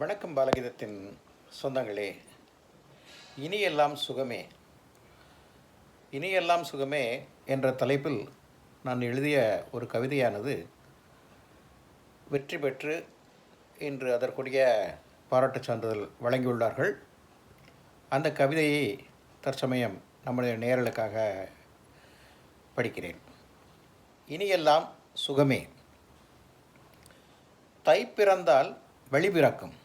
வணக்கம் பாலகீதத்தின் சொந்தங்களே. இனியெல்லாம் சுகமே. இனியெல்லாம் சுகமே என்ற தலைப்பில் நான் எழுதிய ஒரு கவிதையானது வெற்றி பெற்று இன்று அதற்குரிய பாராட்டுச் சான்றிதழ் வழங்கியுள்ளார்கள். அந்த கவிதையை தற்சமயம் நம்முடைய நேரலுக்காக படிக்கிறேன். இனியெல்லாம் சுகமே. தை பிறந்தால் வழி பிறக்கும்.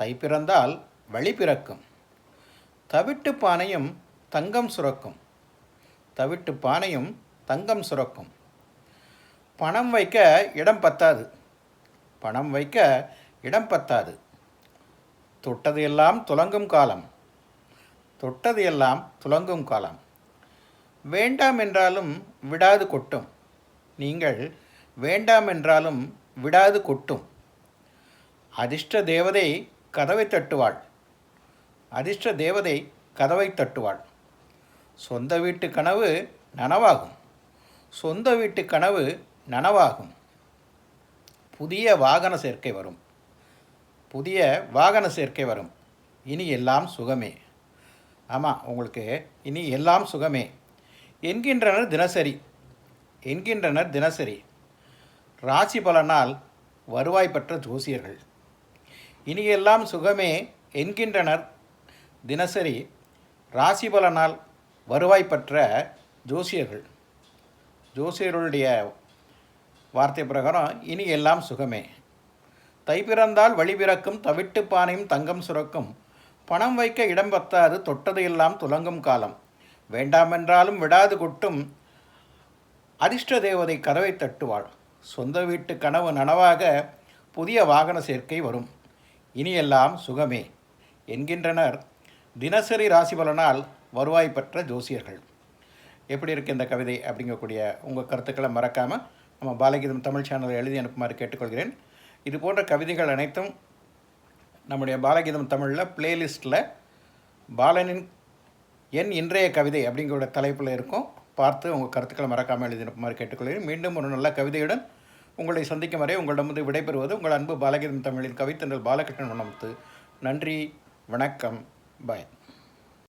தை பிறந்தால் வழி பிறக்கும். தவிட்டு பானையும் தங்கம் சுரக்கும். தவிட்டு பானையும் தங்கம் சுரக்கும். பணம் வைக்க இடம் பத்தாது. பணம் வைக்க இடம் பத்தாது. தொட்டது எல்லாம் துலங்கும் காலம். தொட்டது எல்லாம் துலங்கும் காலம். வேண்டாம் என்றாலும் விடாது கொட்டும். நீங்கள் வேண்டாம் என்றாலும் விடாது கொட்டும். அதிர்ஷ்ட தேவதை கதவை தட்டுவாள். அதிர்ஷ்ட தேவதை கதவை தட்டுவாள். சொந்த வீட்டு கனவு நனவாகும். சொந்த வீட்டு கனவு நனவாகும். புதிய வாகன சேர்க்கை வரும். புதிய வாகன சேர்க்கை வரும். இனி எல்லாம் சுகமே. ஆமாம் உங்களுக்கு இனி எல்லாம் சுகமே. என்கின்றனர் தினசரி. என்கின்றனர் தினசரி. ராசி பலனால் வருவாய் பெற்ற ஜோசியர்கள். இனியெல்லாம் சுகமே என்கின்றனர். தினசரி ராசி பலனால் வருவாய் பெற்ற ஜோசியர்கள். ஜோசியர்களுடைய வார்த்தை பிரகாரம் இனி எல்லாம் சுகமே. தை பிறந்தால் வழி பிறக்கும் தவிட்டு பானையும் தங்கம் சுரக்கும். பணம் வைக்க இடம் பத்தாது தொட்டது எல்லாம் துலங்கும் காலம். வேண்டாமென்றாலும் விடாது கொட்டும். அதிர்ஷ்ட தேவதை கதவை தட்டுவாள். சொந்த வீட்டு கனவு நனவாக புதிய வாகன சேர்க்கை வரும். இனியெல்லாம் சுகமே என்கின்றனர். தினசரி ராசி பலனால் வருவாய் பெற்ற ஜோசியர்கள். எப்படி இருக்குது இந்த கவிதை அப்படிங்கக்கூடிய உங்கள் கருத்துக்களை மறக்காமல் நம்ம பாலகீதம் தமிழ் சேனலை எழுதி அனுப்புமாறு கேட்டுக்கொள்கிறேன். இது போன்ற கவிதைகள் அனைத்தும் நம்முடைய பாலகீதம் தமிழில் பிளேலிஸ்ட்டில் பாலனின் என் இன்றைய கவிதை அப்படிங்கிற தலைப்பில் இருக்கும். பார்த்து உங்கள் கருத்துக்களை மறக்காமல் எழுதி அனுப்புமாறு கேட்டுக்கொள்கிறேன். மீண்டும் ஒரு நல்ல கவிதையுடன் உங்களை சந்திக்கும் வரை உங்களிடமிருந்து விடைபெறுவது உங்கள் அன்பு பாலகீதம் தமிழில் கவித்தன்றல் பாலகிருஷ்ணன் வண்ணமுத்து நன்றி வணக்கம் பாய்